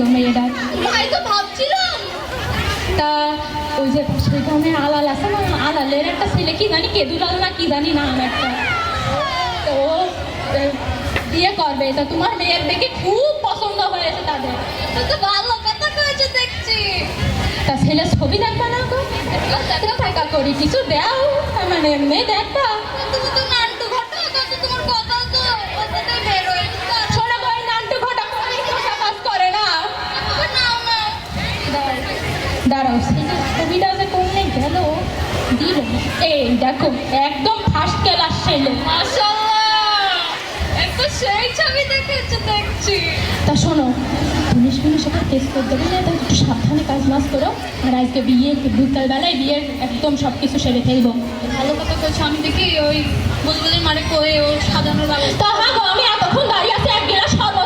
গো মেয়েটা। তাই তো ভাবছিলাম। তা ওই যে সেখানে আলাল আছে না আলালের একটা ছেলে কি জানি কেদুলাল না কি জানি নাম একটা। তো বিয়ে করবে। তা তোমার মেয়ের দেখে খুব পছন্দ হয়েছে তাদের। তো ভালো কথা কয়েছে দেখছি। তা ছেলে ছবি দেখবা না গো? থাকা করি কিছু দেও। মানে এমনি দেখবা। এই দেখো একদম ফার্স্ট ক্লাস ছেলে। মাশাআল্লাহ! একটা সেই ছবি দেখেছ দেখছি। তা শোনো জিনিস মিনিস ওকে টেস্ট করতে দেবে না তাই একটু সাবধানে কাজ মাস করো। আর আজকে বিয়ে বিকালবেলায় বিয়ের একদম সব কিছু সেরে ফেলব। ভালো কথা কইছো আমি দেখি ওই বুলবুলের মারে কয়ে ও সাজানোর ব্যবস্থা তা হ্যাঁ গো আমি এতক্ষণ দাঁড়িয়ে আছি এক গেলা শরবত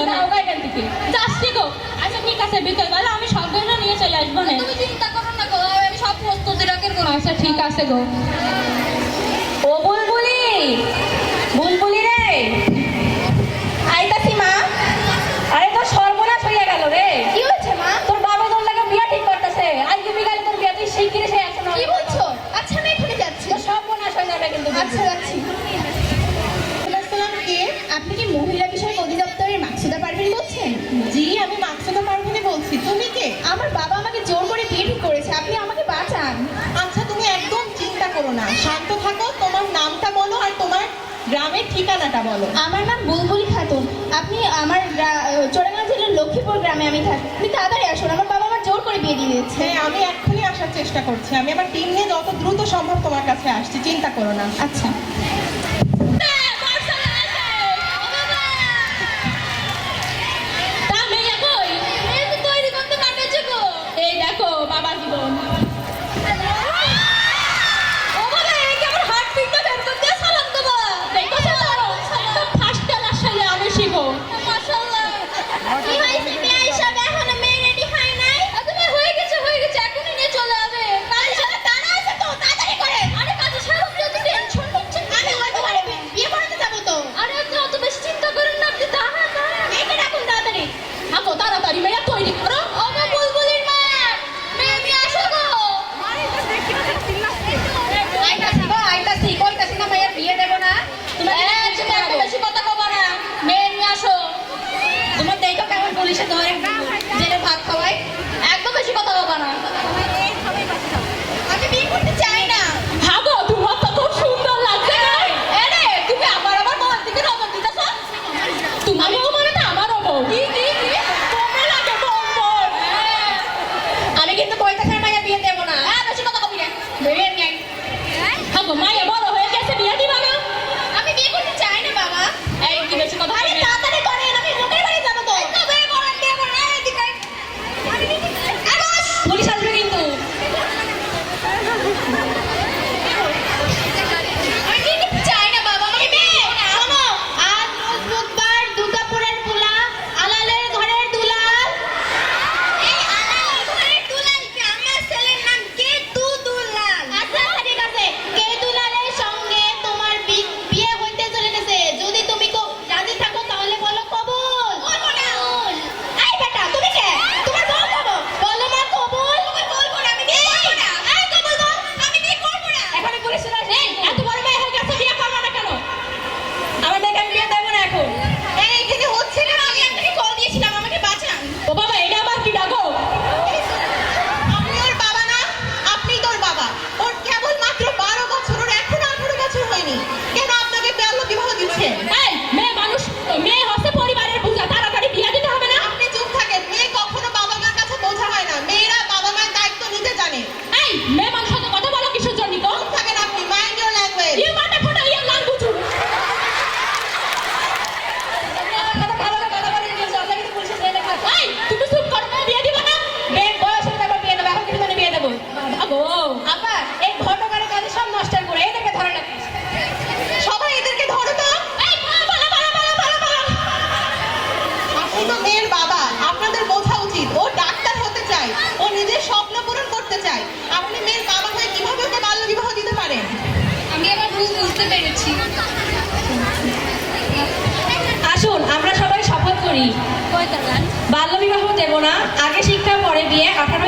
বুঝে এখান থেকে। যাচ্ছি গো। আচ্ছা ঠিক আছে বিকেলবেলা আমি সবগুলো নিয়ে চলে আসব না। তুমি চিন্তা করো না গো আমি সব প্রস্তুতি রাখের করো আচ্ছা ঠিক আছে গো। ও বুলবুলি! গ্রামের ঠিকানাটা বলো। আমার নাম বুলবুল খাতুন। আপনি আমার চোরাঙ্গা জেলার লক্ষ্মীপুর গ্রামে আমি থাকি আপনি তাড়াতাড়ি আসুন আমার বাবা আমার জোর করে বিয়ে দিয়ে দিয়েছে। হ্যাঁ আমি এক্ষুনি আসার চেষ্টা করছি। আমি আমার টিম নিয়ে যত দ্রুত সম্ভব তোমার কাছে আসছি চিন্তা করো না। আচ্ছা। কেন আপনাকে বেয়াল্লা বিবাহ দিচ্ছে? এই মেয়ে মানুষ মেয়ে হচ্ছে পরিবারের বোঝা তাড়াতাড়ি বিয়ে দিতে হবে না। আপনি চুপ থাকেন মেয়ে কখনো বাবা মার কাছে বোঝা হয় না মেয়েরা বাবা মায়ের দায়িত্ব নিতে জানে। এই মেয়ে মানুষ বুঝতে পেরেছি। আসুন আমরা সবাই শপথ করি। বাল্য বাল্যবিবাহ দেব না আগে শিক্ষা পরে বিয়ে আঠারো